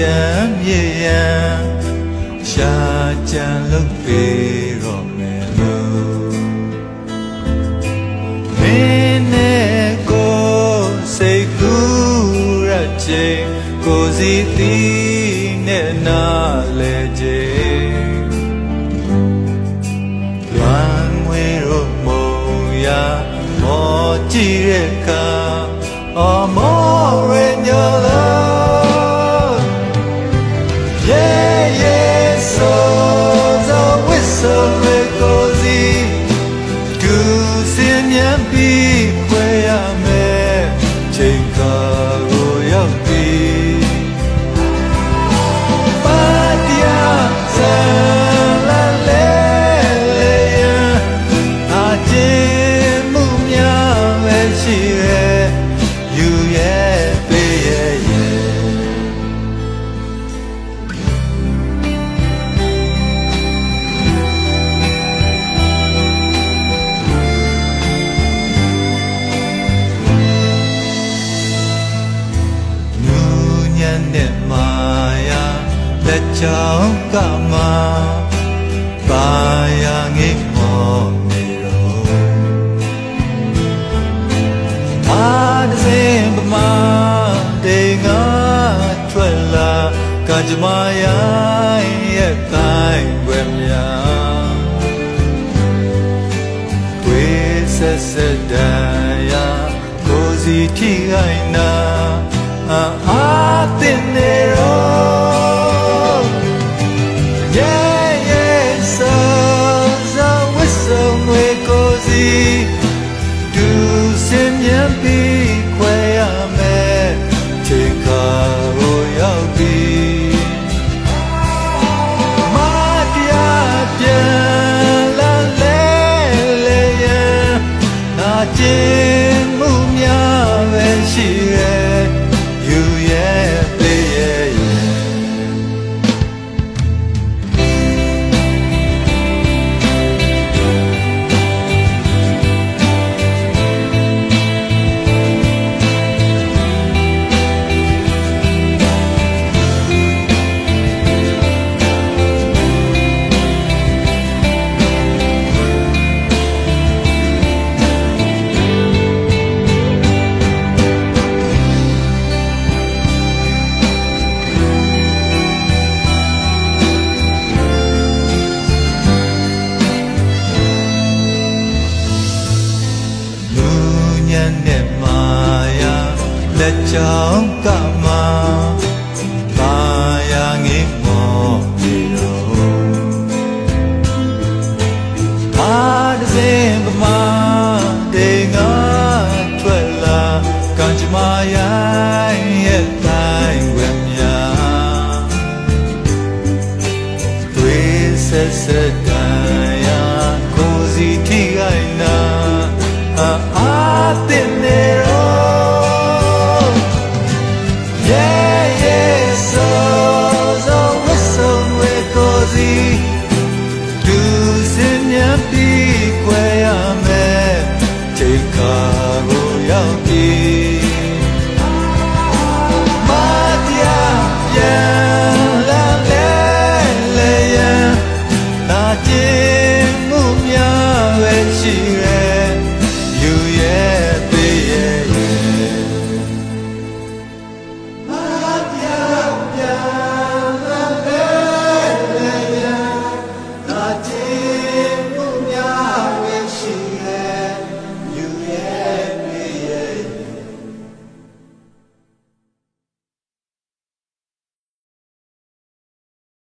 ချမ်းမြေရန်ရှာကြံလို့ပေတော့မယ်လို့မင်းနဲ့ကိုစိတ်ကူးရချင်းကိုစီတီးနဲ့နာလဲချင်းလွမ်းငွေတို့မုံရမောကြည့်တဲ့အခါအမောရညလာ Go, Yahweh. က်ချောင်းကမှာပါယာငိတ်မောနေရောအာဒစင်ပမာတေငါထွက်လာကကြမယာရဲ့တိုင်းွယ်များတွေ့ဆက်ဆက်တန်ရာကိုစီထိခိုင်နာအာအာတင်နေရော ညံ့တဲ့မာယာလက်ချောင်းကမှာပါယာငိမောပြေတော့အာဒစင်ပမာတေငါထွက်လာကံကြမ္မာယာရဲ့ မှုများပဲရှိရဲ့